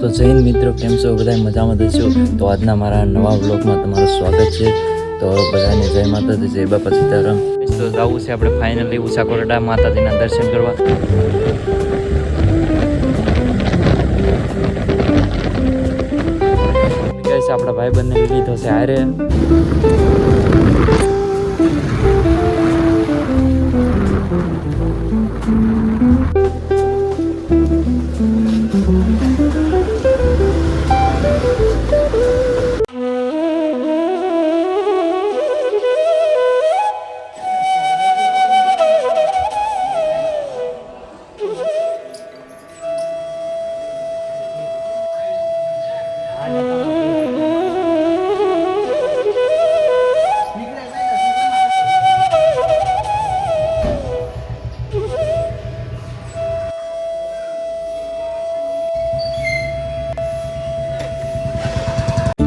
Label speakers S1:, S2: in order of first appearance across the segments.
S1: તો જૈન મિત્રો કેમ છો? બધા મજામાં થશો તો આજના મારા નવા બ્લોગમાં તમારું સ્વાગત છે. તો બધાને જય માતાજી, જય બાપા સીતારામ. તો જવું છે આપણે ફાઇનલી ઉષા કોરડા માતાજીના દર્શન કરવા. આપણા ભાઈબંધને લીધો છે હારે.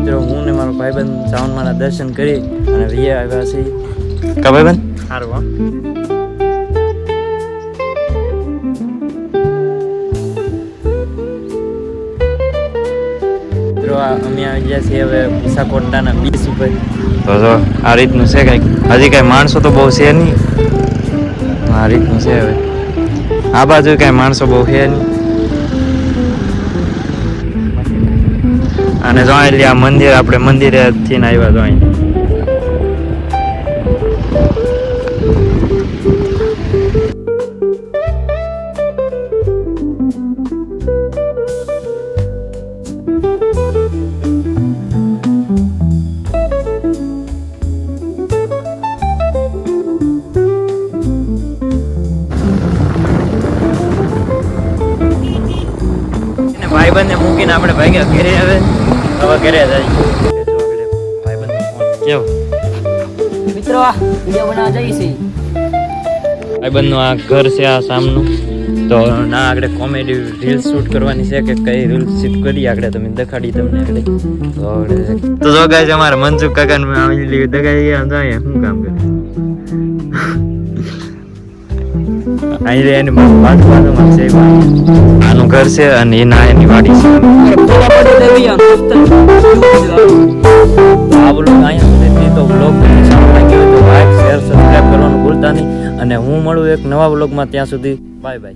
S1: મિત્રો હું ને મારો ભાઈબંધ શ્રાવણમાના દર્શન કરી અને વીએ આવ્યા છીએ. કા ભાઈબંધ?
S2: સારું
S1: મિત્રો આ અમે આવી ગયા છીએ હવે ઉષાકોટડાના બીચ ઉપર. તો જો આ રીતનું છે કંઈક. હજી કાંઈ માણસો તો બહુ છે નહીં. આ રીતનું છે હવે. આ બાજુ કાંઈ માણસો બહુ છે નહીં. અને જો એટલે મંદિર આપણે મંદિરે થી આવ્યા જો ભાઈબંધને મૂકીને આપણે ભાગ્યા ઘરે હવે. હવે ઘરે જાય કેવું
S3: મિત્રો આ વીડિયો બનાવવા છીએ.
S1: ભાઈબંધનું આ ઘર છે આ સામનું. તો ના આગળ કોમેડી રીલ શૂટ કરવાની છે કે કઈ રીલ શૂટ કરી આગળ તમે દેખાડી તમને આગળ. તો જો ગાઈસ અમારા મનસુખ કાકા ને આવી દગાઈ ગયા તો અહીંયા શું કામ કરે અહીં રહે એની બાજુ બાજુમાં છે આનું ઘર છે અને એના એની વાડી છે. આ બ્લોગ અહીંયા સુધી તો બ્લોગ તમને લાગ્યો હોય તો લાઈક શેર સબસ્ક્રાઈબ કરવાનું ભૂલતા નહીં. અને હું મળું એક નવા બ્લોગમાં ત્યાં સુધી. Bye bye